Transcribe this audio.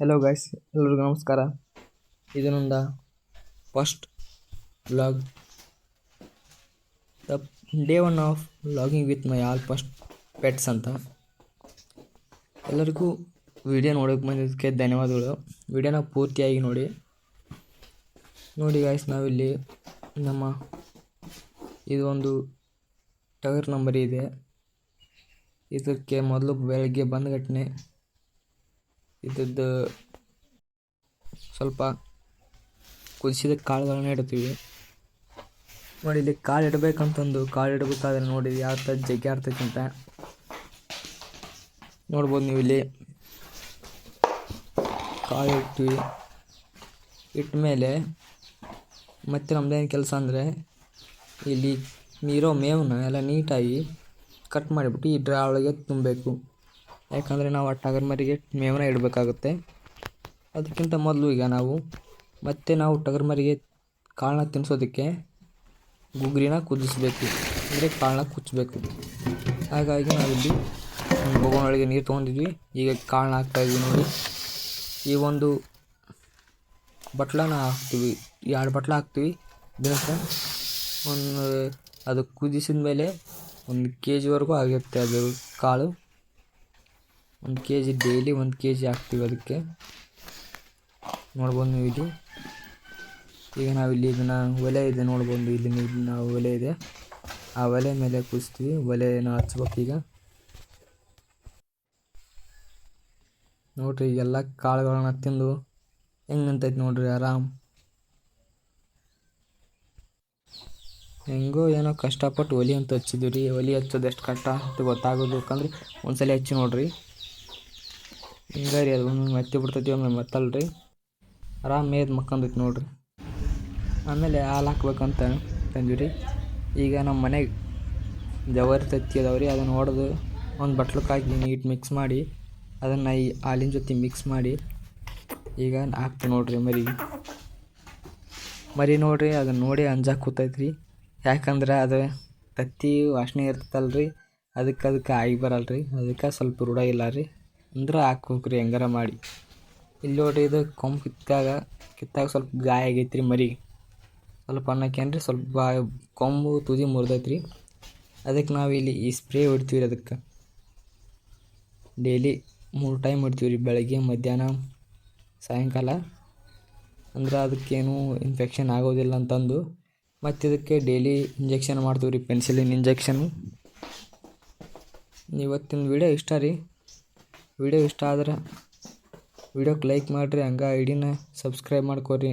Hello guys ಎಲ್ಲರಿಗೂ ನಮಸ್ಕಾರ. ಇದು ನಂದ first vlog the day one of vlogging with my all first pets ಅಂತ. ಎಲ್ಲರಿಗೂ ವಿಡಿಯೋ ನೋಡೋಕೆ ಬಂದಿದ್ದಕ್ಕೆ ಧನ್ಯವಾದಗಳು. ವಿಡಿಯೋನ ಪೂರ್ತಿಯಾಗಿ ನೋಡಿ. ನೋಡಿ ಗಾಯ್ಸ್ ನಾವಿಲ್ಲಿ ನಮ್ಮ ಇದು ಒಂದು ಟಗರ್ ನಂಬರ್ ಇದೆ. ಇದಕ್ಕೆ ಮೊದಲು ಬೆಳಗ್ಗೆ ಬಂದ ಘಟನೆ ಇದ್ದದ್ದು ಸ್ವಲ್ಪ ಕುದಿಸಿದ ಕಾಳುಗಳನ್ನ ಇಡ್ತೀವಿ. ನೋಡಿ, ಇಲ್ಲಿ ಕಾಳು ಇಡಬೇಕಂತಂದು ಕಾಳು ಇಡಬೇಕಾದ್ರೆ ನೋಡಿ ಯಾವ ಥರ ಜಗ್ಗಿ ಆಡ್ತೈತಂತ ನೋಡ್ಬೋದು ನೀವು ಇಲ್ಲಿ. ಕಾಳು ಇಡ್ತೀವಿ. ಇಟ್ಟ ಮೇಲೆ ಮತ್ತೆ ನಮ್ದೇನು ಕೆಲಸ ಅಂದರೆ ಇಲ್ಲಿ ನೀರೋ ಮೇವನ್ನ ಎಲ್ಲ ನೀಟಾಗಿ ಕಟ್ ಮಾಡಿಬಿಟ್ಟು ಈ ಡ್ರಾ ಒಳಗೆ ತುಂಬಬೇಕು. ಯಾಕಂದರೆ ನಾವು ಆ ಟಗರ್ ಮರಿಗೆ ಮೇವನ್ನ ಇಡಬೇಕಾಗುತ್ತೆ. ಅದಕ್ಕಿಂತ ಮೊದಲು ಈಗ ನಾವು ಮತ್ತೆ ನಾವು ಟಗರ್ ಮರಿಗೆ ಕಾಳನ್ನ ತಿನ್ನಿಸೋದಕ್ಕೆ ಗುಗ್ರಿನ ಕುದಿಸ್ಬೇಕು. ಅಂದರೆ ಕಾಳನ್ನ ಕುಚ್ಚಬೇಕು ಹಾಗಾಗಿ ನಾವಿಲ್ಲಿ ಒಂದು ಬೊಗೋನೊಳಗೆ ನೀರು ತೊಗೊಂಡಿದ್ವಿ. ಈಗ ಕಾಳನ್ನ ಹಾಕ್ತಾಯಿದ್ವಿ ನೋಡಿ. ಈ ಒಂದು ಬಟ್ಲನ್ನ ಹಾಕ್ತೀವಿ. ಎರಡು ಬಟ್ಲ ಹಾಕ್ತೀವಿ. ದಿನಕ್ಕೆ ಒಂದು ಅದು ಕುದಿಸಿದ ಮೇಲೆ ಒಂದು ಕೆ ಜಿವರೆಗೂ ಆಗಿರುತ್ತೆ ಅದು ಕಾಳು. ಒಂದು ಕೆ ಜಿ ಡೈಲಿ ಒಂದು ಕೆ ಜಿ ಹಾಕ್ತೀವಿ ಅದಕ್ಕೆ. ನೋಡ್ಬೋದು ನೀವು ಇಲ್ಲಿ ಈಗ ನಾವಿಲ್ಲಿ ಇದನ್ನು ಒಲೆ ಇದೆ, ನೋಡ್ಬೋದು ಇಲ್ಲಿ ನೀವು ನಾವು ಒಲೆ ಇದೆ. ಆ ಒಲೆ ಮೇಲೆ ಕುಸ್ತೀವಿ ಒಲೆನ ಹಚ್ಬೇಕು ಈಗ. ನೋಡ್ರಿ ಎಲ್ಲ ಕಾಳುಗಳನ್ನ ತಿಂದು ಹೆಂಗೆ ಅಂತೈತೆ ನೋಡ್ರಿ ಆರಾಮ್. ಹೆಂಗೋ ಏನೋ ಕಷ್ಟಪಟ್ಟು ಒಲಿ ಅಂತ ಹಚ್ಚಿದ್ವಿ ರೀ ಒಲಿ ಹಚ್ಚೋದು ಎಷ್ಟು ಕಷ್ಟ ಅಂತ ಗೊತ್ತಾಗೋದು. ಯಾಕಂದ್ರೆ ಒಂದ್ಸಲ ಹಚ್ಚಿ ನೋಡ್ರಿ. ಹಿಂಗೆ ರೀ ಅದು ಒಮ್ಮೆ ಮತ್ತೆ ಬಿಡ್ತೈತಿ ಒಮ್ಮೆ ಮತ್ತಲ್ರಿ ಆರಾಮ್ ಮೇದ್ ಮಕ್ಕಂದೈತಿ ನೋಡ್ರಿ. ಆಮೇಲೆ ಹಾಲು ಹಾಕ್ಬೇಕಂತ ತಂದ್ವಿ ರೀ. ಈಗ ನಮ್ಮ ಮನೆಗೆ ಜವಾರಿ ತತ್ತಿ ಅದಾವೆ ರೀ, ಅದನ್ನು ಹೊಡೆದು ಒಂದು ಬಟ್ಲಕ್ಕೆ ಹಾಕಿ ನೀಟ್ ಮಿಕ್ಸ್ ಮಾಡಿ, ಅದನ್ನು ಈ ಹಾಲಿನ ಜೊತೆ ಮಿಕ್ಸ್ ಮಾಡಿ, ಈಗ ಹಾಕ್ತೀವಿ ನೋಡ್ರಿ ಮರಿ. ಮರಿ ನೋಡ್ರಿ ಅದನ್ನು ನೋಡಿ ಅಂಜಾಕ್ ಕೂತೈತಿ ರೀ. ಯಾಕಂದ್ರೆ ಅದು ತತ್ತಿ ವಾಸನೆ ಇರ್ತೈತಲ್ಲ ರೀ ಅದಕ್ಕೆ ಅದಕ್ಕೆ ಆಗಿ ಬರಲ್ಲ ರೀ ಅದಕ್ಕೆ ಸ್ವಲ್ಪ ರೂಢ ಇಲ್ಲ ರೀ. ಅಂದ್ರೆ ಹಾಕ್ಬೇಕು ರೀ ಹೆಂಗಾರ ಮಾಡಿ. ಇಲ್ಲಿ ನೋಡ್ರಿ ಇದು ಕೊಂಬು ಕಿತ್ತಾಗ ಕಿತ್ತಾಗ ಸ್ವಲ್ಪ ಗಾಯ ಆಗೈತ್ರಿ ಮರಿ. ಸ್ವಲ್ಪ ಅನ್ನಕ್ಕೇನು ರೀ ಸ್ವಲ್ಪ ಕೊಂಬು ತುದಿ ಮುರಿದೈತೆ ರೀ ಅದಕ್ಕೆ ನಾವು ಇಲ್ಲಿ ಈ ಸ್ಪ್ರೇ ಹೊಡ್ತೀವಿ ರೀ ಅದಕ್ಕೆ. ಡೈಲಿ ಮೂರು ಟೈಮ್ ಹೊಡ್ತೀವಿ ರೀ ಬೆಳಗ್ಗೆ, ಮಧ್ಯಾಹ್ನ, ಸಾಯಂಕಾಲ. ಅಂದ್ರೆ ಅದಕ್ಕೇನು ಇನ್ಫೆಕ್ಷನ್ ಆಗೋದಿಲ್ಲ ಅಂತಂದು. ಮತ್ತು ಇದಕ್ಕೆ ಡೈಲಿ ಇಂಜೆಕ್ಷನ್ ಮಾಡ್ತೀವಿ ರೀ ಪೆನ್ಸಿಲಿನ್ ಇಂಜೆಕ್ಷನ್ ಇವತ್ತಿನ ವಿಡಿಯೋ ಇಷ್ಟ ರೀ. ವಿಡಿಯೋ ಇಷ್ಟ ಆದ್ರೆ ವಿಡಿಯೋಕ್ಕೆ ಲೈಕ್ ಮಾಡಿರಿ ಹಂಗೆ ಐಡಿನ ಸಬ್ಸ್ಕ್ರೈಬ್ ಮಾಡ್ಕೊರಿ.